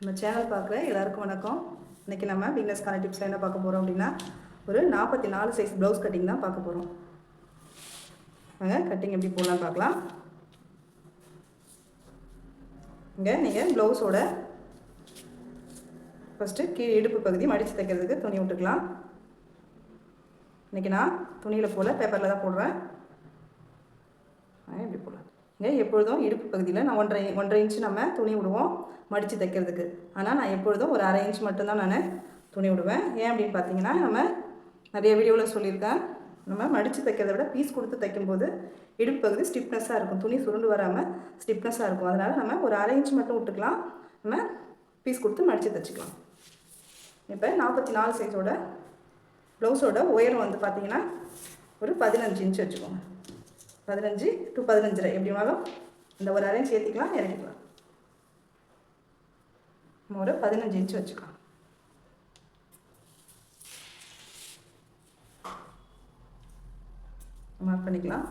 நம்ம சேனல் பார்க்குற எல்லாருக்கும் வணக்கம். இன்றைக்கி நம்ம பிக்னஸ்க்கான டிப்ஸில் என்ன பார்க்க போகிறோம் அப்படின்னா ஒரு நாற்பத்தி நாலு சைஸ் ப்ளவுஸ் கட்டிங் தான் பார்க்க போகிறோம் வாங்க கட்டிங் எப்படி போடலாம் பார்க்கலாம். இங்கே நீங்கள் ப்ளவுஸோட ஃபஸ்ட்டு கீழே இடுப்பு பகுதி மடித்து தைக்கிறதுக்கு துணி விட்டுக்கலாம். இன்றைக்கி நான் துணியில் போல் பேப்பரில் தான் போடுறேன். ஆ, இப்படி போடலாம்? இங்கே எப்பொழுதும் இடுப்பு பகுதியில் நான் ஒன்றரை ஒன்றரை இன்ச்சு நம்ம துணி விடுவோம் மடித்து தைக்கிறதுக்கு. ஆனால் நான் எப்பொழுதும் ஒரு அரை இன்ச் மட்டும்தான் நான் துணி விடுவேன். ஏன் அப்படின்னு பார்த்தீங்கன்னா நம்ம நிறைய வீடியோவில் சொல்லியிருக்கேன். நம்ம மடித்து தைக்கிறத விட பீஸ் கொடுத்து தைக்கும்போது இடுப்பு பகுதி ஸ்டிப்னஸாக இருக்கும். துணி சுருண்டு வராமல் ஸ்டிப்னஸாக இருக்கும். அதனால் நம்ம ஒரு அரை இன்ச் மட்டும் விட்டுக்கலாம். நம்ம பீஸ் கொடுத்து மடித்து தைச்சிக்கலாம். இப்போ நாற்பத்தி நாலு சைஸோட ப்ளவுஸோட உயரம் வந்து பார்த்தீங்கன்னா ஒரு பதினஞ்சு இன்ச் வச்சுக்கோங்க. பதினஞ்சு டு பதினஞ்சரை. எப்படி வேணாலும் இந்த ஒரு அரைஞ்ச் ஏற்றிக்கலாம் இறக்கிக்கலாம். நம்ம ஒரு பதினஞ்சு இன்ச் வச்சுக்கலாம். மார்க் பண்ணிக்கலாம்.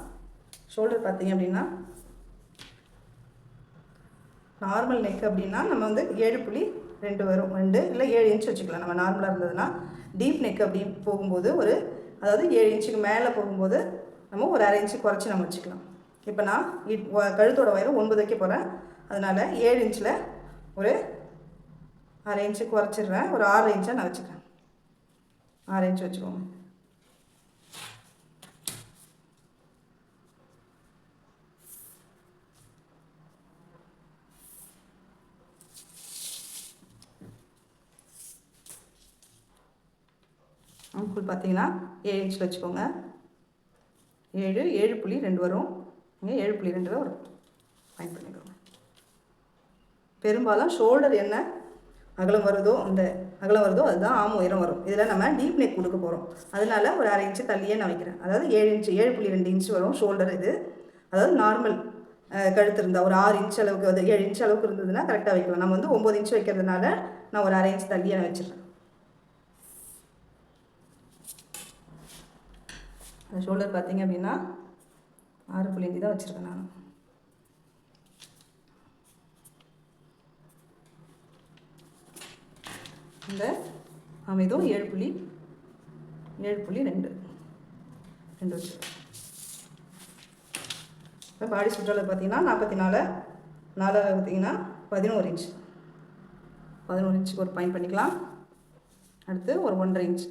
ஷோல்டர் பார்த்தீங்க அப்படின்னா நார்மல் நெக் அப்படின்னா நம்ம வந்து ஏழு புள்ளி ரெண்டு வரும். ரெண்டு இல்லை ஏழு இன்ச் வச்சுக்கலாம். நம்ம நார்மலாக இருந்ததுன்னா டீப் நெக் அப்படின்னு போகும்போது ஒரு அதாவது ஏழு இன்ச்சுக்கு மேலே போகும்போது நம்ம ஒரு அரை இன்ச்சு குறைச்சி நம்ம வச்சுக்கலாம். இப்போ நான் இட் கழுத்தோட உயரம் ஒன்பது வைக்க போகிறேன் அதனால் ஏழு இன்ச்சில் ஒரு அரை இன்ச்சு குறைச்சிடுறேன். ஒரு ஆறு இன்ச்சாக நான் வச்சுக்கிறேன். ஆறு இன்ச்சு வச்சுக்கோங்க. அங்குள் பார்த்தீங்கன்னா ஏழு இன்ச்சில் வச்சுக்கோங்க. ஏழு ஏழு புள்ளி ரெண்டு வரும். இங்கே ஏழு புள்ளி ரெண்டு தான் வரும். ஃபைன் பண்ணிக்கோங்க. பெரும்பாலும் ஷோல்டர் என்ன? அகலம் வருதோ அந்த அகலம் வருதோ அதுதான் ஆம் உயரம் வரும். இதில் நம்ம டீப் நெக் கொடுக்க போகிறோம் அதனால ஒரு அரை இன்ச்சு தள்ளியே நான் வைக்கிறேன். அதாவது ஏழு இன்ச்சு ஏழு புள்ளி ரெண்டு இன்ச்சு வரும் ஷோல்டர் இது. அதாவது நார்மல் கழுத்து இருந்தால் ஒரு ஆறு இன்ச் அளவுக்கு வந்து ஏழு இன்ச் அளவுக்கு இருந்ததுன்னா கரெக்டாக வைக்கலாம். நம்ம வந்து ஒம்பது இன்ச் வைக்கிறதுனால நான் ஒரு அரை இன்ச் தள்ளியே நான் வச்சிடுறேன். அந்த ஷோல்டர் பார்த்தீங்க அப்படின்னா ஆறு புள்ளி அஞ்சு தான் வச்சுருக்கேன் நான். இந்த அமைதும் ஏழு புள்ளி ஏழு புள்ளி ரெண்டு. ரெண்டு வச்சுருக்கேன். இப்போ பாடி சுற்றளவு பார்த்தீங்கன்னா நாற்பத்தி நாலு நாலாவது பார்த்தீங்கன்னா பதினோரு இன்ச் பதினோரு இன்ச்சுக்கு ஒரு பாயிண்ட் பண்ணிக்கலாம். அடுத்து ஒரு ஒன்றரை இன்ச்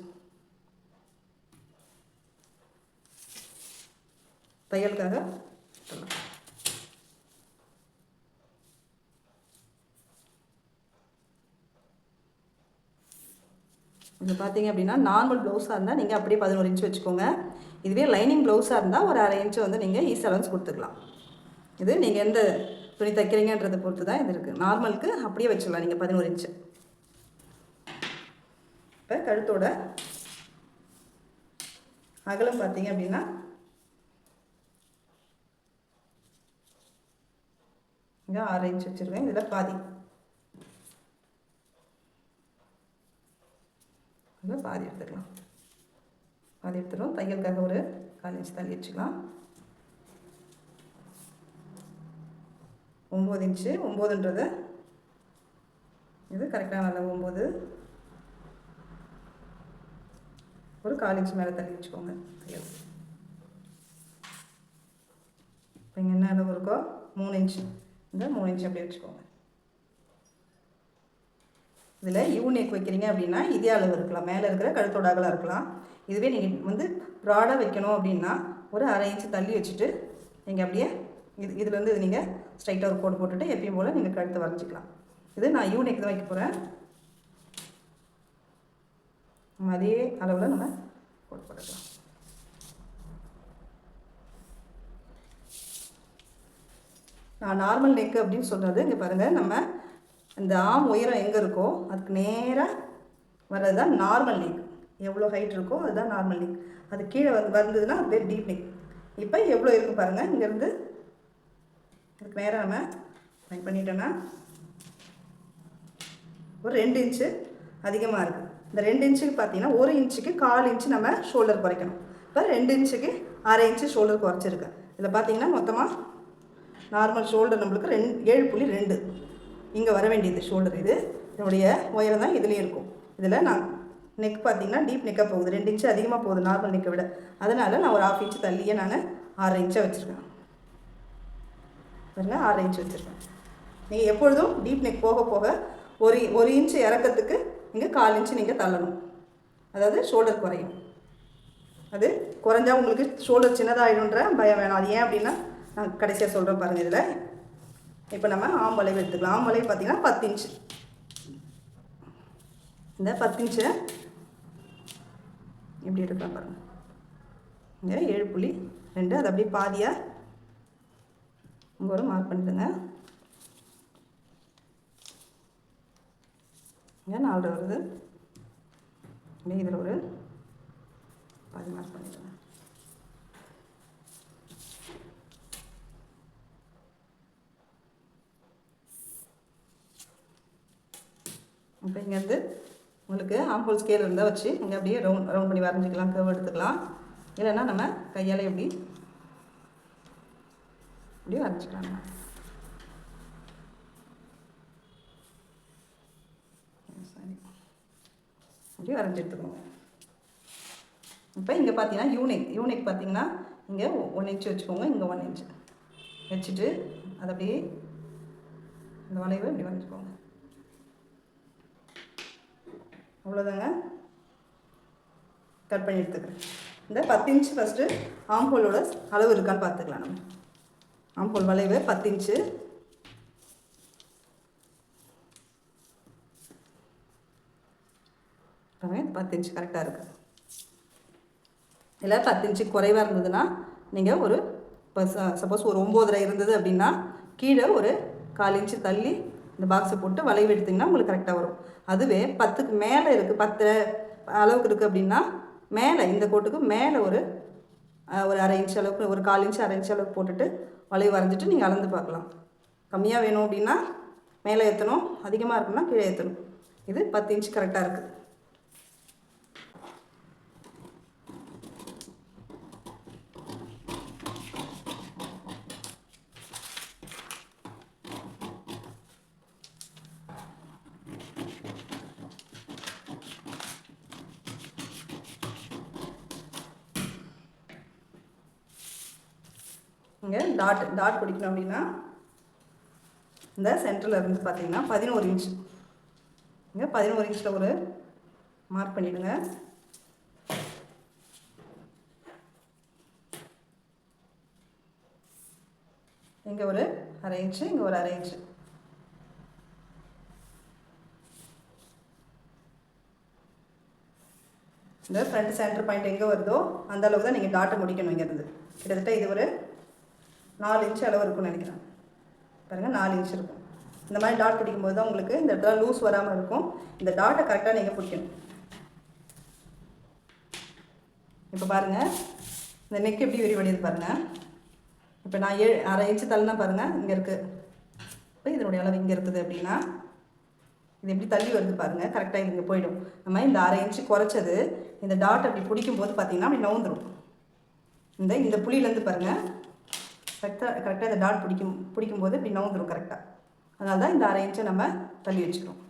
தையலுக்காக இது பார்த்தீங்க அப்படின்னா நார்மல் ப்ளவுஸாக இருந்தால் நீங்கள் அப்படியே பதினோரு இன்ச் வச்சுக்கோங்க. இதுவே லைனிங் ப்ளவுஸாக இருந்தால் ஒரு அரை இன்ச்சு வந்து நீங்கள் ஈஸி அலவன்ஸ் கொடுத்துக்கலாம். இது நீங்கள் எந்த துணி தைக்கிறீங்கன்றதை பொறுத்து தான் இது இருக்குது நார்மலுக்கு அப்படியே வச்சிடலாம் நீங்கள் பதினோரு இன்ச்சு இப்போ கழுத்தோட அகலம் பார்த்தீங்க அப்படின்னா இங்கே ஆறு இன்ச் வச்சுருக்கேன். இதில் பாதி. இதில் பாதி எடுத்துக்கலாம். பாதி எடுத்துடும் தையலுக்காக ஒரு கால் இன்ச் தள்ளி வச்சுக்கலாம். ஒம்பது இன்ச்சு ஒம்போதுன்றது இது கரெக்டான அளவு ஒம்பது. ஒரு கால் இன்ச் மேலே தள்ளி வச்சுக்கோங்க. தையல். இப்போ இங்கே என்ன அளவு இருக்கோ? மூணு இன்ச்சு இந்த மூணு இன்ச் அப்படியே வச்சுக்கோங்க. இதில் யூனிக் வைக்கிறீங்க அப்படின்னா இதே அளவு இருக்கலாம். மேலே இருக்கிற கழுத்தோட அகலாக இருக்கலாம். இதுவே நீங்கள் வந்து ப்ராடாக வைக்கணும் அப்படின்னா ஒரு அரை இன்ச்சு தள்ளி வச்சுட்டு நீங்கள் அப்படியே இது இதுலேருந்து இது நீங்கள் ஸ்ட்ரைட்டாக ஒரு கோடு போட்டுட்டு எப்பயும் போல் நீங்கள் கழுத்தை வரைஞ்சிக்கலாம். இது நான் யூனிக் தான் வைக்க போகிறேன் நம்ம அதே அளவில் நம்ம கோடு போட்டுக்கலாம். நான் நார்மல் நெக் அப்படின்னு சொல்கிறது இங்கே பாருங்கள் நம்ம இந்த ஆம் உயரம் எங்கே இருக்கோ அதுக்கு நேராக வர்றது தான் நார்மல் நெக் எவ்வளோ ஹைட் இருக்கோ அதுதான் நார்மல் நெக் அது கீழே வந்து வந்ததுன்னா அது பேர் டீப் நெக் இப்போ எவ்வளோ இருக்குது பாருங்கள் இங்கேருந்து இதுக்கு நேராக நம்ம ட்ரை பண்ணிட்டோன்னா ஒரு ரெண்டு இன்ச்சு அதிகமாக இருக்குது இந்த ரெண்டு இன்ச்சுக்கு பார்த்தீங்கன்னா ஒரு இன்ச்சுக்கு கால் இன்ச்சு நம்ம ஷோல்டர் குறைக்கணும். இப்போ ரெண்டு இன்ச்சுக்கு அரை இன்ச்சு ஷோல்டர் குறைச்சிருக்கேன். இதில் பார்த்தீங்கன்னா மொத்தமாக நார்மல் ஷோல்டர் நம்மளுக்கு ரெண் ஏழு புள்ளி ரெண்டு. இங்கே வர வேண்டியது ஷோல்டர் இது. இதனுடைய உயரம் தான் இதுலேயும் இருக்கும். இதில் நான் நெக் பார்த்தீங்கன்னா டீப் நெக்காக போகுது. ரெண்டு இன்ச்சு அதிகமாக போகுது நார்மல் நெக்கை விட. அதனால் நான் ஒரு ஆஃப் இன்ச்சு தள்ளியே நான் ஆறு இன்ச்சாக வச்சுருக்கேன். பாருங்க ஆறு இன்ச் வச்சுருக்கேன். நீங்கள் எப்பொழுதும் டீப் நெக் போக போக ஒரு ஒரு இன்ச்சு இறக்கத்துக்கு நீங்கள் கால் இன்ச்சு நீங்கள் தள்ளணும். அதாவது ஷோல்டர் குறையும். அது குறைஞ்சா உங்களுக்கு ஷோல்டர் சின்னதாகிடுன்ற பயம் வேணாம். அது ஏன் அப்படின்னா நான் கடைசியாக சொல்கிறேன் பாருங்கள் இதில். இப்போ நம்ம ஆம்பளை எடுத்துக்கலாம். ஆம்பளை பார்த்தீங்கன்னா பத்து இன்ச்சு இந்த பத்து இன்ச்சு எப்படி எடுக்கலாம் பாருங்கள் இங்கே ஏழு புள்ளி ரெண்டு. அது அப்படியே பாதியாக இங்கே ஒரு மார்க் பண்ணிடுங்க இங்கே நாலு வருது. இதில் ஒரு பாதி மார்க் பண்ணிடுங்க இப்போ இங்கேருந்து உங்களுக்கு ஆம்பூல் ஸ்கேல் இருந்தால் வச்சு இங்கே அப்படியே ரவுண்ட் ரவுண்ட் பண்ணி வரைஞ்சிக்கலாம் கர்வ் எடுத்துக்கலாம். இல்லைன்னா நம்ம கையால் எப்படி அப்படியே வரைஞ்சிக்கலாம் நம்ம. சரி அப்படியே வரைஞ்சி எடுத்துக்கோங்க. இப்போ இங்கே பார்த்தீங்கன்னா யூனிக் யூனிக் பார்த்தீங்கன்னா இங்கே ஒன் இன்ச் வச்சுக்கோங்க இங்கே ஒன் இன்ச் வச்சுட்டு அதை அப்படியே இந்த வளைவை இப்படி வரைஞ்சிக்கோங்க. அவ்வளோதாங்க கட் பண்ணி எடுத்துக்கிறேன். இந்த பத்து இன்ச்சு ஃபஸ்ட்டு ஆம்போலோட அளவு இருக்கான்னு பார்த்துக்கலாம் நம்ம. ஆம்போல் வளைவு பத்து இன்ச்சு பத்து இன்ச்சு கரெக்டாக இருக்குது இல்லை பத்து இன்ச்சு குறைவாக இருந்ததுன்னா நீங்கள் ஒரு இப்போ சப்போஸ் ஒரு ஒம்போதரை இருந்தது அப்படின்னா கீழே ஒரு கால் இன்ச்சு தள்ளி இந்த பாக்ஸை போட்டு வளைவு எடுத்திங்கன்னா உங்களுக்கு கரெக்டாக வரும். அதுவே பத்துக்கு மேலே இருக்குது பத்து அளவுக்கு இருக்குது அப்படின்னா மேலே இந்த கோட்டுக்கு மேலே ஒரு ஒரு அரை இன்ச் அளவுக்கு ஒரு கால் இன்ச்சு அரை இன்ச் அளவுக்கு போட்டுட்டு வளைவு வரைஞ்சிட்டு நீங்கள் அளந்து பார்க்கலாம். கம்மியாக வேணும் அப்படின்னா மேலே ஏற்றணும் அதிகமாக இருக்குன்னா கீழே ஏற்றணும் இது பத்து இன்ச் கரெக்டாக இருக்குது இங்கே டாட் டாட் பிடிக்கணும் அப்படின்னா இந்த சென்டரில் இருந்து பார்த்தீங்கன்னா பதினோரு இன்ச் இங்கே பதினோரு இன்ச்சில் ஒரு மார்க் பண்ணிவிடுங்க இங்கே ஒரு அரை இன்ச்சு இங்கே ஒரு அரை இன்ச்சு இந்த ஃப்ரண்ட் சென்டர் பாயிண்ட் எங்கே வருதோ அந்த அளவுக்கு தான் நீங்கள் டாட்டை முடிக்கணும் இங்கேருந்து. கிட்டத்தட்ட இது ஒரு நாலு இன்ச் அளவு இருக்கும்னு நினைக்கிறேன். பாருங்கள் நாலு இன்ச் இருக்கும். இந்த மாதிரி டாட் பிடிக்கும்போது தான் உங்களுக்கு இந்த இடத்துல லூஸ் வராமல் இருக்கும். இந்த டாட்டை கரெக்டாக நீங்கள் பிடிக்கணும். இப்போ பாருங்கள் இந்த நெக் எப்படி விரிவடையுது பாருங்கள் இப்போ நான் ஏழு அரை இன்ச்சு தள்ளினா பாருங்கள் இங்கே இருக்குது இப்போ இதனுடைய அளவு இங்கே இருக்குது அப்படின்னா இது எப்படி தள்ளி வருது பாருங்கள் கரெக்டாக இது இங்கே போயிடும். நம்ம இந்த அரை இன்ச்சு குறைச்சது இந்த டாட் அப்படி பிடிக்கும்போது பார்த்தீங்கன்னா அப்படி நவுந்துடும் இந்த இந்த புளியிலேருந்து பாருங்கள் கரெக்டாக கரெக்டாக இந்த டாட் பிடிக்கும் பிடிக்கும்போது இப்படி நவுந்துரும் கரெக்டாக அதனால தான் இந்த அரை இன்ச்சை நம்ம தள்ளி வச்சுக்கிறோம்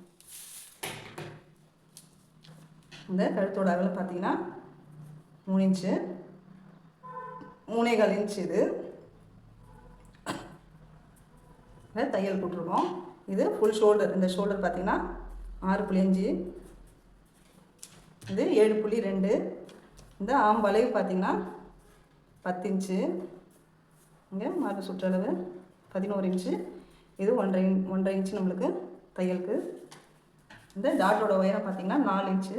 இந்த கழுத்தோட அகலம் பார்த்தீங்கன்னா மூணு இன்ச்சு மூணேகால் இன்ச் இது. தையல் போட்டிருக்கோம். இது ஃபுல் ஷோல்டர் இந்த ஷோல்டர் பார்த்தீங்கன்னா ஆறு புள்ளி அஞ்சு இது ஏழு புள்ளி ரெண்டு. இந்த ஆம்பளவு பார்த்தீங்கன்னா பத்து இன்ச்சு இங்கே மார்பு சுற்றளவு பதினோரு இன்ச்சு. இது ஒன்றரை இன் ஒன்றரை இன்ச்சு நம்மளுக்கு தையலுக்கு. இந்த டாட்டோட உயரம் பார்த்தீங்கன்னா நாலு இன்ச்சு.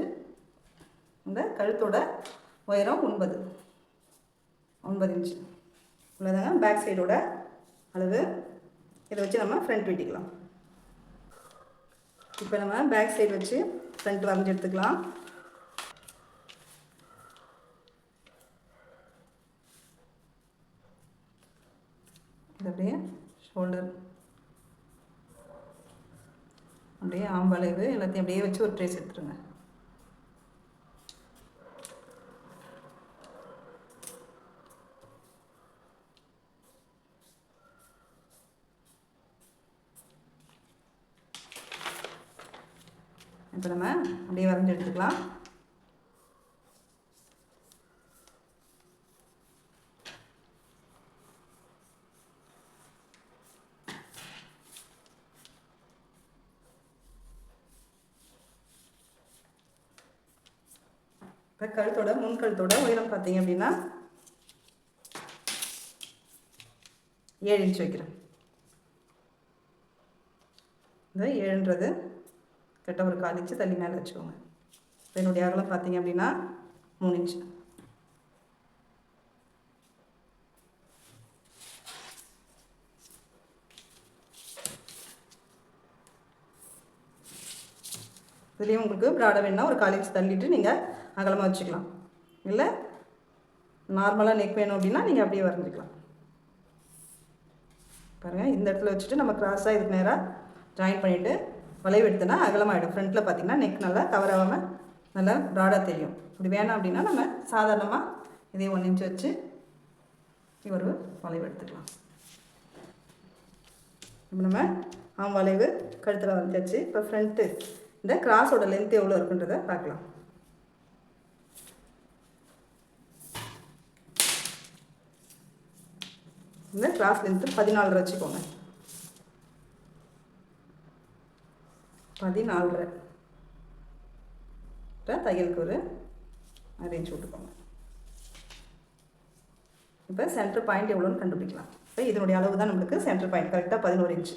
இந்த கழுத்தோட உயரம் ஒன்பது. ஒன்பது இன்ச்சு. இவ்வளோதாங்க பேக் சைடோட அளவு. இதை வச்சு நம்ம ஃப்ரண்ட் வெட்டிக்கலாம். இப்போ நம்ம பேக் சைடு வச்சு ஃப்ரண்ட் வரைஞ்சி எடுத்துக்கலாம் இது அப்படியே ஷோல்டர் அப்படியே ஆம்பளவு எல்லாத்தையும் அப்படியே வச்சு ஒரு ட்ரேஸ் எடுத்துருங்க. இப்போ நம்ம அப்படியே வரைஞ்சி எடுத்துக்கலாம். கழுத்தோட முன் கழுத்தோட உயரம் பார்த்தீங்க அப்படின்னா ஏழு இன்ச் வைக்கிறேன். இந்த ஏழுன்றது கிட்ட ஒரு கால் இன்ச்சு தள்ளி மேலே வச்சுக்கோங்க. என்னுடைய அகலம் பார்த்தீங்க அப்படின்னா மூணு இன்ச்சு இதுலேயும் உங்களுக்கு ப்ராடாக வேணும்னா ஒரு கால் இன்ச் தள்ளிட்டு நீங்கள் அகலமாக வச்சுக்கலாம். இல்லை நார்மலாக நெக் வேணும் அப்படின்னா நீங்கள் அப்படியே வரைஞ்சிக்கலாம். பாருங்கள் இந்த இடத்துல வச்சுட்டு நம்ம க்ராஸாக இதுக்கு நேராக ஜாயின் பண்ணிவிட்டு வளைவு எடுத்தோன்னா அகலமாகிடும் ஃப்ரண்ட்டில் பார்த்தீங்கன்னா நெக் நல்லா கவர் ஆகாமல் நல்லா ப்ராடாக தெரியும். இப்படி வேணாம் அப்படின்னா நம்ம சாதாரணமாக இதே ஒன் இன்ச் வச்சு ஒரு வளைவு எடுத்துக்கலாம். இப்போ நம்ம ஆம் வளைவு கழுத்தில் வரைஞ்சாச்சு இப்போ ஃப்ரண்ட்டு இந்த கிராஸோட லென்த் எவ்வளோ இருக்குன்றதை பார்க்கலாம். இந்த கிளாஸ் லென்த்து பதினாலரை வச்சுக்கோங்க. பதினாலரை. தையலுக்கு ஒரு அரேஞ்ச் விட்டுக்கோங்க. இப்போ சென்டர் பாயிண்ட் எவ்வளோன்னு கண்டுபிடிக்கலாம். இப்போ இதனுடைய அளவு தான் நம்மளுக்கு சென்டர் பாயிண்ட் கரெக்டாக பதினோரு இன்ச்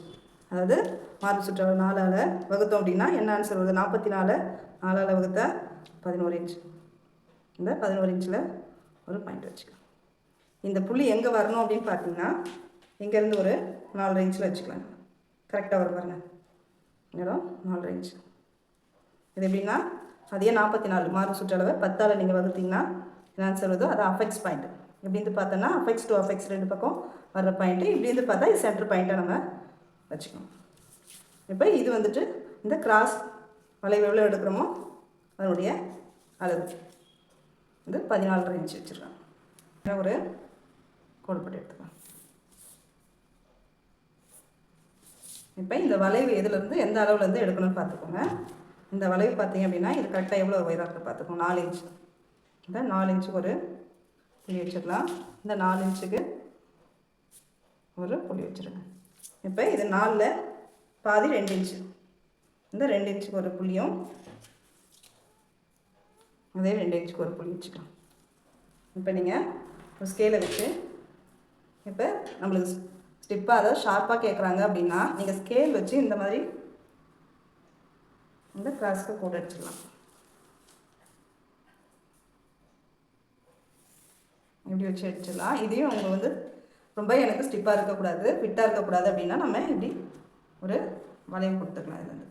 அதாவது மார்பு சுற்றால் நாலால் வகுத்தோம் அப்படின்னா என்ன ஆன்சர் வருது? நாற்பத்தி நாலு நாலால் வகுத்தா பதினோரு இன்ச் இந்த பதினோரு இன்ச்சில் ஒரு பாயிண்ட் வச்சுக்கலாம். இந்த புள்ளி எங்கே வரணும் அப்படின்னு பார்த்தீங்கன்னா இங்கேருந்து ஒரு நாலரை ரேஞ்சில் வச்சுக்கலாம். கரெக்டாக வரும் பாருங்க. இடம் நாலரை ரேஞ்ச் இது எப்படின்னா அதே நாற்பத்தி நாலு மார்க் சுற்றளவை பத்தால் நீங்கள் வகுத்தீங்கன்னா என்ன ஆன்சர் அது அஃபெக்ஸ் பாயிண்ட் இப்படின்னு பார்த்தோன்னா அஃபெக்ஸ் டு அஃபெக்ஸ் ரெண்டு பக்கம் வர்ற பாயிண்ட்டு இப்படிந்து பார்த்தா இது சென்டர் பாயிண்ட்டாக நம்ம வச்சுக்கணும். இப்போ இது வந்துட்டு இந்த கிராஸ் வளைவு எவ்வளோ எடுக்கிறோமோ அதனுடைய அளவு. இது பதினாலரை இன்ச் வச்சுருக்கேன் ஒரு கோடுபட்டு எடுத்துக்கலாம். இப்போ இந்த வளைவு எதுலேருந்து எந்த அளவுலேருந்து எடுக்கணும்னு பார்த்துக்கோங்க. இந்த வளைவு பார்த்தீங்க அப்படின்னா இது கரெக்டாக எவ்வளோ உயரம் இருக்குது பார்த்துக்கோங்க. நாலு இன்ச் இந்த நாலு இன்ச்சுக்கு ஒரு புள்ளி வச்சுக்கலாம் இந்த நாலு இன்ச்சுக்கு ஒரு புள்ளி வச்சுருங்க. இப்போ இது நாலில் பாதி ரெண்டு இன்ச்சு இந்த ரெண்டு இன்ச்சுக்கு ஒரு புள்ளியும் அதே ரெண்டு இன்ச்சுக்கு ஒரு புள்ளி வச்சுக்கலாம். இப்போ நீங்கள் ஒரு ஸ்கேலை வச்சு இப்போ நம்மளுக்கு ஸ்டிப்பாக அதாவது ஷார்ப்பாக கேட்குறாங்க அப்படின்னா நீங்கள் ஸ்கேல் வச்சு இந்த மாதிரி இந்த கிராஸ்க்கு கூட அடிச்சிடலாம். இப்படி வச்சு அடிச்சிடலாம். இதையும் அவங்க வந்து ரொம்ப எனக்கு ஸ்டிப்பாக இருக்கக்கூடாது ஃபிட்டாக இருக்கக்கூடாது அப்படின்னா நம்ம இப்படி ஒரு வளைவு கொடுத்துக்கலாம் இது வந்து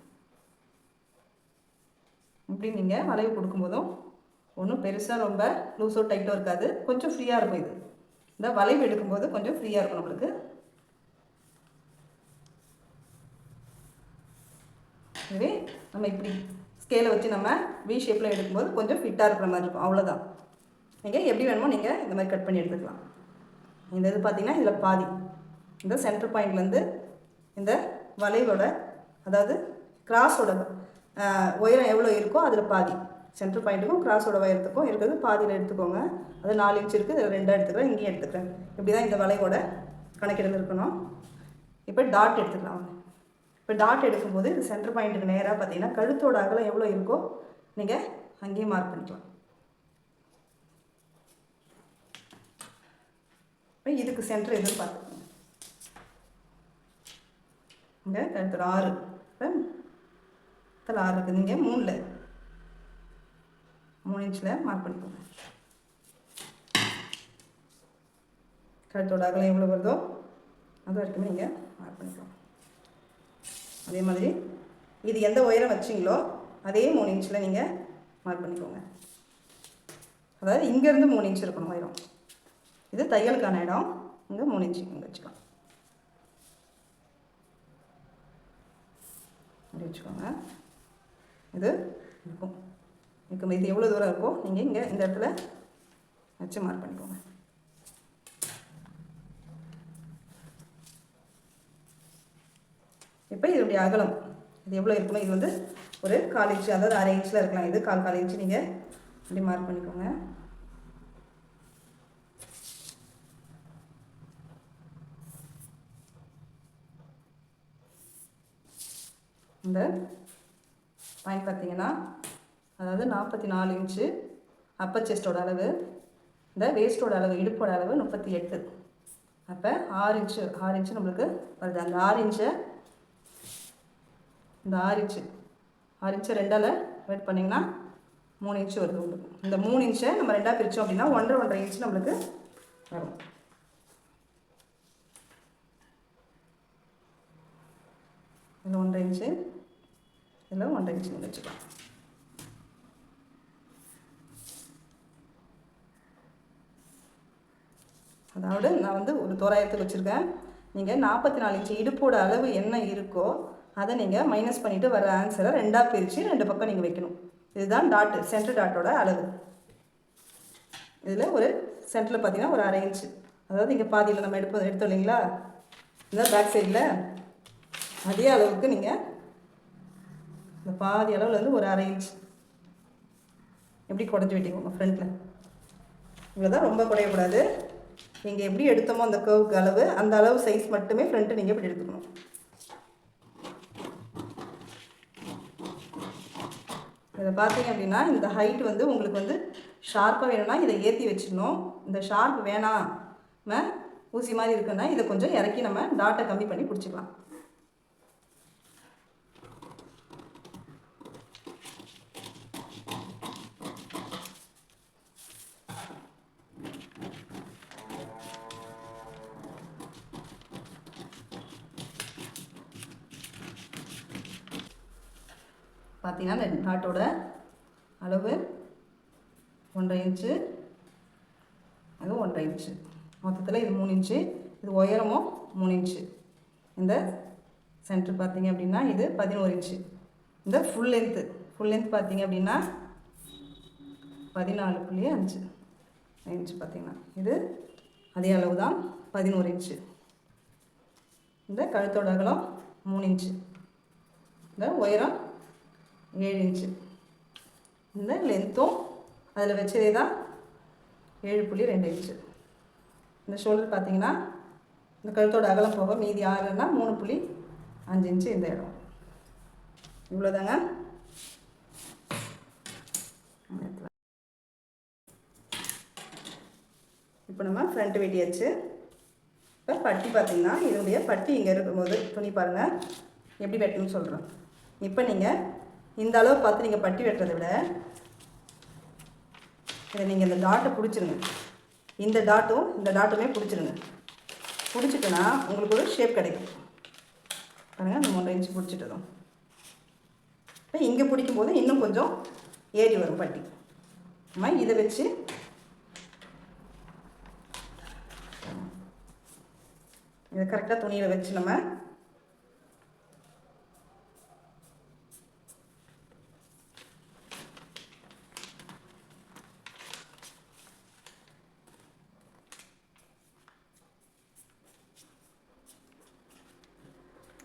இப்படி நீங்கள் வளைவு கொடுக்கும்போதும் ஒன்றும் பெருசாக ரொம்ப லூஸோ டைட்டோ இருக்காது. கொஞ்சம் ஃப்ரீயாக இருக்கும் இது. இந்த வளைவு எடுக்கும்போது கொஞ்சம் ஃப்ரீயாக இருக்கும் நம்மளுக்கு. இதுவே நம்ம இப்படி ஸ்கேலை வச்சு நம்ம வி ஷேப்பில் எடுக்கும்போது கொஞ்சம் ஃபிட்டாக இருக்கிற மாதிரி இருக்கும். அவ்வளோதான் நீங்கள் எப்படி வேணுமோ நீங்கள் இந்த மாதிரி கட் பண்ணி எடுத்துக்கலாம். இந்த இது பார்த்திங்கன்னா இதில் பாதி. இந்த சென்டர் பாயிண்ட்லேருந்து இந்த வளைவோட அதாவது கிராஸோட உயரம் எவ்வளோ இருக்கோ அதில் பாதி. சென்டர் பாயிண்ட்டுக்கும் கிராஸோட வயரத்துக்கும் இருக்கிறது பாதியில் எடுத்துக்கோங்க. அது நாலு இன்ச் இருக்குது இதில் ரெண்டாக எடுத்துக்கிறேன் இங்கேயும் எடுத்துக்கிறேன். இப்படி தான் இந்த வளைவோட கணக்கிடல் இருக்கணும். இப்போ டாட் எடுத்துக்கலாம் இப்போ டாட் எடுக்கும்போது இது சென்டர் பாயிண்ட்டுக்கு நேராக பார்த்தீங்கன்னா கழுத்தோட அகலம் எவ்வளோ இருக்கோ நீங்கள் அங்கேயும் மார்க் பண்ணிக்கலாம். இப்போ இதுக்கு சென்டர் எதுன்னு பார்த்துக்கோங்க. இங்கே கழுத்தோட ஆறு இப்போ இதில் ஆறு இருக்குது நீங்கள் மூணில் மூணு இன்ச்சில் மார்க் பண்ணிக்கோங்க. கழுத்தோட அகலம் எவ்வளோ வருதோ அது வரைக்குமே நீங்கள் மார்க் பண்ணிக்கோங்க. அதே மாதிரி இது எந்த உயரம் வச்சிங்களோ அதே மூணு இன்ச்சில் நீங்கள் மார்க் பண்ணிக்கோங்க. அதாவது இங்கேருந்து மூணு இன்ச் இருக்கணும் உயரம். இது தையலுக்கான இடம். இங்கே மூணு இன்ச்சு இங்கே வச்சுக்கலாம். அப்படி வச்சுக்கோங்க. இது இருக்கும். இப்போ இது எவ்வளோ தூரம் இருக்கோ நீங்கள் இங்கே இந்த இடத்துல வச்சு மார்க் பண்ணிக்கோங்க. இப்போ இதனுடைய அகலம் இது எவ்வளோ இருக்கணும் இது வந்து ஒரு கால் இன்ச்சு அதாவது அரை இன்ச்சில் இருக்கலாம். இது கால் கால் இன்ச்சு நீங்கள் இப்படி மார்க் பண்ணிக்கோங்க. இந்த பாயிண்ட் பார்த்தீங்கன்னா அதாவது நாற்பத்தி நாலு இன்ச்சு அப்பர் செஸ்டோட அளவு இந்த வேஸ்ட்டோட அளவு இடுப்போட அளவு முப்பத்தி எட்டு. அப்போ ஆறு இன்ச்சு ஆறு இன்ச்சு நம்மளுக்கு வருது. அந்த ஆறு இன்ச்சை இந்த ஆறு இன்ச்சு ஆறு இன்ச்சை ரெண்டால் வெயிட் பண்ணிங்கன்னா மூணு இன்ச்சு வருது உங்களுக்கு. இந்த மூணு இன்ச்சை நம்ம ரெண்டாக பிரித்தோம் அப்படின்னா ஒன்றரை ஒன்றரை இன்ச்சு நம்மளுக்கு வரும். இதில் ஒன்றரை இன்ச்சு இதில் ஒன்றரை இன்ச்சு வச்சுக்கலாம். அதாவது நான் வந்து ஒரு தோராயத்துக்கு வச்சுருக்கேன். நீங்கள் நாற்பத்தி நாலு இன்ச்சு இடுப்போட அளவு என்ன இருக்கோ அதை நீங்கள் மைனஸ் பண்ணிவிட்டு வர ஆன்சரை ரெண்டாக பிரித்து ரெண்டு பக்கம் நீங்கள் வைக்கணும். இதுதான் டாட்டு சென்ட்ரு டாட்டோட அளவு. இதில் ஒரு சென்டரில் பார்த்தீங்கன்னா ஒரு அரை இன்ச்சு. அதாவது இங்கே பாதியில் நம்ம எடுப்போம் எடுத்தோம் இல்லைங்களா? இந்த பேக் சைடில் அதே அளவுக்கு நீங்கள் இந்த பாதி அளவில் வந்து ஒரு அரை இன்ச் எப்படி குடஞ்சி வெட்டிக்கோங்க ஃப்ரண்ட்டில் இவ்வளோ தான் ரொம்ப குறையக்கூடாது. நீங்கள் எப்படி எடுத்தோமோ அந்த கர்வுக்கு அளவு அந்த அளவு சைஸ் மட்டுமே ஃப்ரண்ட்டு நீங்கள் இப்படி எடுத்துக்கணும்? இதை பார்த்தீங்க அப்படின்னா இந்த ஹைட் வந்து உங்களுக்கு வந்து ஷார்ப்பாக வேணும்னா இதை ஏற்றி வச்சிடணும். இந்த ஷார்ப் வேணாம் ஊசி மாதிரி இருக்குன்னா இதை கொஞ்சம் இறக்கி நம்ம டாட்டை கம்மி பண்ணி பிடிச்சிக்கலாம். பார்த்தீங்கன்னா இந்த டாட்டோட அளவு ஒன்றரை இன்ச்சு அது ஒன்றரை இன்ச்சு. மொத்தத்தில் இது மூணு இன்ச்சு இது உயரமும் மூணு இன்ச்சு. இந்த சென்டர் பார்த்தீங்க அப்படின்னா இது பதினோரு இன்ச்சு. இந்த ஃபுல் லென்த்து ஃபுல் லென்த் பார்த்தீங்க அப்படின்னா பதினாலு புள்ளி அஞ்சு இன்ச்சு பார்த்தீங்கன்னா இது அதே அளவு தான் பதினோரு இன்ச்சு. இந்த கழுத்தோட அகலம் மூணு இன்ச்சு. இந்த உயரம் ஏழு இன்ச்சு. இந்த லென்த்தும் அதில் வச்சதே தான் ஏழு புள்ளி ரெண்டு இன்ச்சு. இந்த ஷோல்டர் பார்த்தீங்கன்னா இந்த கழுத்தோட அகலம் போக மீதி ஆறுன்னா மூணு புள்ளி அஞ்சு இன்ச்சு இந்த இடம். இவ்வளோதாங்க இப்போ நம்ம ஃப்ரண்ட் வெட்டியாச்சு. இப்போ பட்டி பார்த்தீங்கன்னா இதனுடைய பட்டி இங்கே இருக்கும்போது துணி பாருங்கள் எப்படி வெட்டணும்னு சொல்கிறோம் இப்போ நீங்கள் இந்த அளவு பார்த்து நீங்கள் பட்டி வெட்டுறதை விட இதை நீங்கள் இந்த டாட்டை பிடிச்சிருங்க. இந்த டாட்டும் இந்த டாட்டுமே பிடிச்சிருங்க. பிடிச்சிட்டுனா உங்களுக்கு ஒரு ஷேப் கிடைக்கும். பாருங்கள் அந்த மூன்றரை இன்ச்சு பிடிச்சிட்டதும். இப்போ இங்கே பிடிக்கும்போது இன்னும் கொஞ்சம் ஏறி வரும் பட்டி. நம்ம இதை வச்சு இதை கரெக்டாக துணியில் வச்சு நம்ம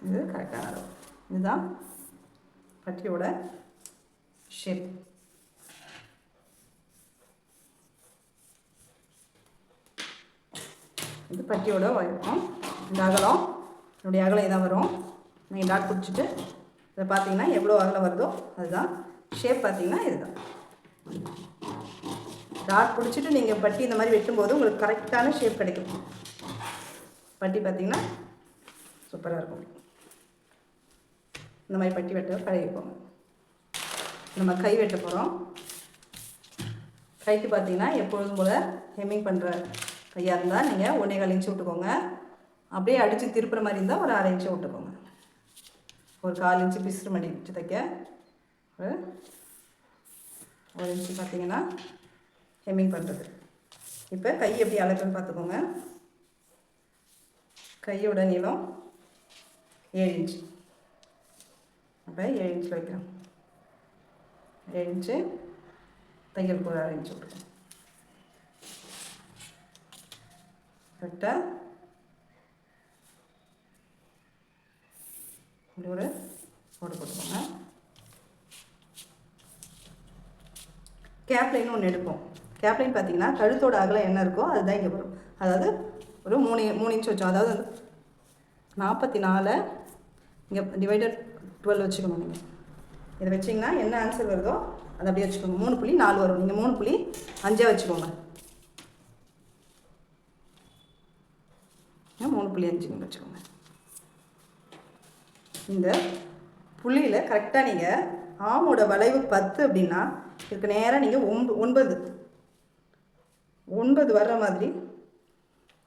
இது கரெக்டான அளவு இதுதான் பட்டியோட ஷேப் இது பட்டியோட உயரம் இந்த அகலம் என்னுடைய அகலம் இதான் வரும். நீங்கள் டாட் பிடிச்சிட்டு இதை பார்த்தீங்கன்னா எவ்வளோ அகலம் வருதோ அதுதான் ஷேப் பார்த்தீங்கன்னா இதுதான். டாட் பிடிச்சிட்டு நீங்கள் பட்டி இந்த மாதிரி வெட்டும்போது உங்களுக்கு கரெக்டான ஷேப் கிடைக்கும். பட்டி பார்த்தீங்கன்னா சூப்பராக இருக்கும். இந்த மாதிரி பட்டி வெட்ட பழகிப்போங்க நம்ம கை வெட்ட போகிறோம் கைக்கு பார்த்தீங்கன்னா எப்பொழுதும் போல் ஹெம்மிங் பண்ணுற கையாக இருந்தால் நீங்கள் ஒன்றே கால் இன்ச்சு விட்டுக்கோங்க. அப்படியே அடித்து திருப்புற மாதிரி இருந்தால் ஒரு அரை இன்ச்சு விட்டுக்கோங்க. ஒரு கால் இன்ச்சு பிசுறு மணி வச்சு தைக்க. ஒரு ஒரு இன்ச்சு பார்த்தீங்கன்னா ஹெம்மிங் பண்ணுறது இப்போ கை எப்படி அளக்குன்னு பார்த்துக்கோங்க. கையோட நீளம் ஏழு இன்ச்சு. அப்போ ஏழு இன்ச்சில் வைக்கிறோம். ஏழு இன்ச்சு தையலுக்கு ஒரு அரை இன்ச்சு கரெக்டாக இப்படி ஒரு போட்டு போட்டுக்கோங்க. கேப்லைன்னு ஒன்று எடுப்போம். கேப்லைன் பார்த்தீங்கன்னா கழுத்தோட அகலம் என்ன இருக்கோ அதுதான் இங்கே வரும். அதாவது ஒரு மூணு மூணு இன்ச் வச்சோம். அதாவது நாற்பத்தி நாலு இங்கே டிவைடட் டுவெல் வச்சுக்கணும் நீங்கள் இதை வச்சிங்கன்னா என்ன ஆன்சர் வருதோ அதை அப்படியே வச்சுக்கோங்க. மூணு புள்ளி நாலு வரும். நீங்கள் மூணு புள்ளி அஞ்சே வச்சுக்கோங்க. மூணு புள்ளி அஞ்சுங்க வச்சுக்கோங்க. இந்த புள்ளியில் கரெக்டாக நீங்கள் ஆமோட வளைவு பத்து அப்படின்னா இதுக்கு நேராக நீங்கள் ஒன்ப ஒன்பது. ஒன்பது வர்ற மாதிரி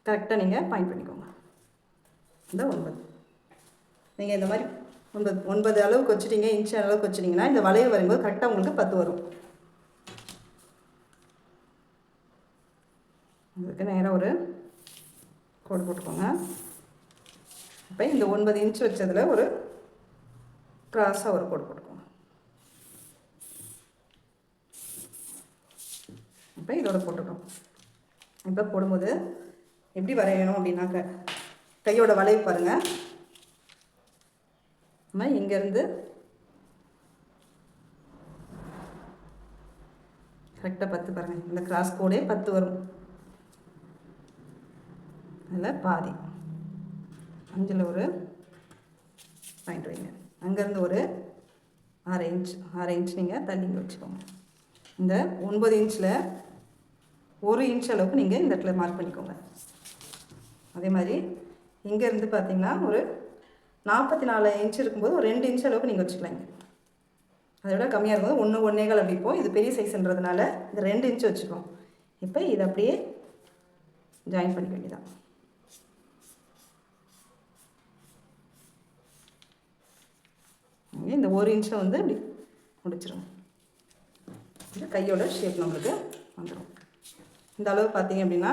கரெக்டாக நீங்கள் பாயிண்ட் பண்ணிக்கோங்க. இந்த ஒன்பது. நீங்கள் இந்த மாதிரி ஒன்பது ஒன்பது அளவுக்கு வச்சுட்டிங்க இன்ச் அளவுக்கு வச்சுட்டிங்கன்னா இந்த வளைவு வரும்போது கரெக்டாக உங்களுக்கு பத்து வரும். இதுக்கு நேராக ஒரு கோடு போட்டுக்கோங்க. இப்போ இந்த ஒன்பது இன்ச் வச்சதில் ஒரு க்ராஸாக ஒரு கோடு போட்டுக்கோங்க. இப்போ இதோட போட்டுட்டோம் இப்போ போடும்போது எப்படி வரையணும் அப்படின்னாக்க கையோட வளைவு பாருங்கள் நம்ம இங்கேருந்து கரெக்டாக பத்து பாருங்கள் இந்த கிராஸ் கோடே பத்து வரும். அதில் பாதி. அஞ்சில் ஒரு பாயிண்ட் வைங்க. அங்கேருந்து ஒரு ஆறு இன்ச் ஆறு இன்ச் நீங்கள் தள்ளி வச்சுக்கோங்க. இந்த ஒன்பது இன்ச்சில் ஒரு இன்ச் அளவுக்கு நீங்கள் இந்த இடத்துல மார்க் பண்ணிக்கோங்க. அதே மாதிரி இங்கேருந்து பார்த்தீங்கன்னா ஒரு நாற்பத்தி நாலு இன்ச் இருக்கும்போது ஒரு ரெண்டு இன்ச் அளவுக்கு நீங்கள் வச்சுக்கலாங்க. அதை விட கம்மியாக இருக்கும்போது ஒன்று ஒன்றேகால் அப்படிப்போம் இது பெரிய சைஸ்ன்றதுனால இந்த ரெண்டு இன்ச் வச்சுக்கோம் இப்போ இதை அப்படியே ஜாயின் பண்ணிக்க வேண்டியதான் இந்த ஒரு இன்ச்சை வந்து அப்படி முடிச்சிடும் இந்த கையோட ஷேப் நம்மளுக்கு வந்துடும் இந்த அளவு பார்த்தீங்க அப்படின்னா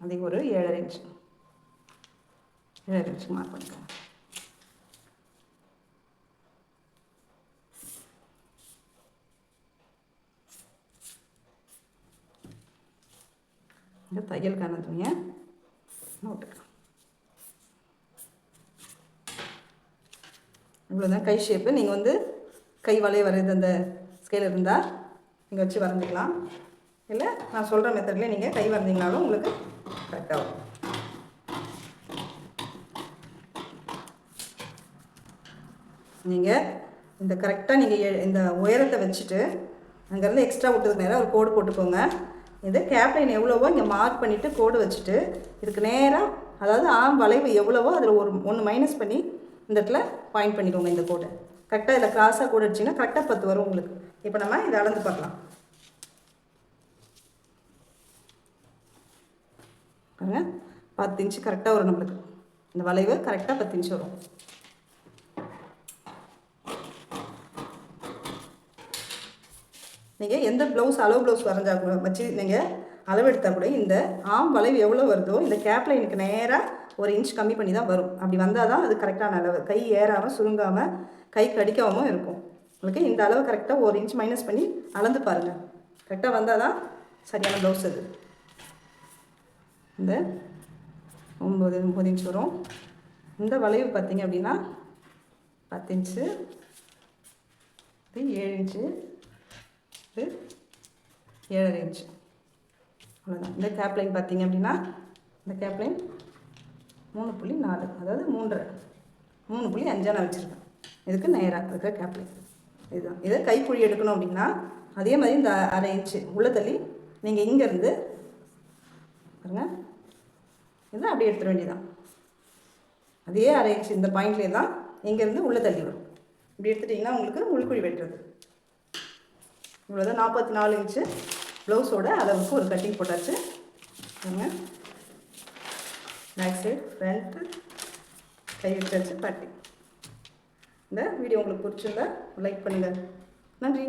அதுக்கு ஒரு ஏழரை இன்ச்சு இதை இன்ச் மார்க் பண்ணிக்கோங்க இந்த தையலுக்கான துணியை நோட்டுக்கலாம் இவ்வளோதான் கை ஷேப்பு நீங்கள் வந்து கை வளைய வரைது அந்த ஸ்கேல் இருந்தால் நீங்கள் வச்சு வரைஞ்சிக்கலாம் இல்லை நான் சொல்கிற மெத்தட்லேயே நீங்கள் கை வரைஞ்சிங்கனாலும் உங்களுக்கு கரெக்டாகும் நீங்கள் இந்த கரெக்டாக நீங்கள் இந்த உயரத்தை வச்சுட்டு அங்கேருந்து எக்ஸ்ட்ரா விட்டதுக்கு நேராக ஒரு கோடு போட்டுக்கோங்க. இது கேப்டைன் எவ்வளவோ இங்கே மார்க் பண்ணிவிட்டு கோடு வச்சுட்டு இதுக்கு நேராக அதாவது ஆம் வளைவு எவ்வளவோ அதில் ஒரு ஒன்று மைனஸ் பண்ணி இந்த இடத்துல பாயிண்ட் பண்ணிக்கோங்க இந்த கோடை. கரெக்டாக இதில் கிராஸாக கோடு அடிச்சிங்கன்னா கரெக்டாக பத்து வரும் உங்களுக்கு. இப்போ நம்ம இதை அளந்து பார்க்கலாம். பாருங்க பத்து இன்ச்சு கரெக்டாக வரும் நம்மளுக்கு. இந்த வளைவு கரெக்டாக பத்து இன்ச்சு வரும். நீங்கள் எந்த ப்ளவுஸ் அளவு ப்ளவுஸ் வரைஞ்சா கூட வச்சு நீங்கள் அளவெடுத்தால் கூட இந்த ஆம் வளைவு எவ்வளோ வருதோ இந்த கேப்பில் எனக்கு நேராக ஒரு இன்ச் கம்மி பண்ணி தான் வரும். அப்படி வந்தால் தான் அது கரெக்டான அளவு. கை ஏறாமல் சுருங்காமல் கை கடிக்காமல் இருக்கும். உங்களுக்கு இந்த அளவு கரெக்டாக ஒரு இன்ச் மைனஸ் பண்ணி அளந்து பாருங்கள் கரெக்டாக வந்தால் தான் சரியான ப்ளவுஸ் அது. இந்த ஒம்பது ஒம்பது இன்ச் வரும். இந்த வளைவு பார்த்தீங்க அப்படின்னா பத்து இன்ச்சு ஏழு இன்ச்சு இது ஏழரை இன்ச்சு அவ்வளோதான் இந்த கேப் லைன் பார்த்தீங்க அப்படின்னா இந்த கேப் லைன் மூணு புள்ளி நாலு அதாவது மூன்றரை. மூணு புள்ளி அஞ்சா நான் வச்சுருக்கேன். இதுக்கு நேராக இருக்கிற கேப் லைன் இதுதான். இதை கைக்குழி எடுக்கணும் அப்படின்னா அதே மாதிரி இந்த அரை இன்ச்சு உள்ள தள்ளி நீங்கள் இங்கேருந்து பாருங்க. இதை அப்படியே எடுத்துட வேண்டியதான் அதே அரை இன்ச்சு இந்த பாயிண்ட்லேயே தான் இங்கேருந்து உள்ளே தள்ளி வரும். இப்படி எடுத்துட்டிங்கன்னா உங்களுக்கு உள்குழி வெட்டுறது. இவ்வளோதான் நாற்பத்தி நாலு இன்ச்சு ப்ளவுஸோட அளவுக்கு ஒரு கட்டிங் போட்டாச்சு. பாருங்க பேக் சைடு ஃப்ரண்ட்டு கை வச்சாச்சு பட்டி. இந்த வீடியோ உங்களுக்கு பிடிச்சிருந்தா லைக் பண்ணுங்கள் நன்றி.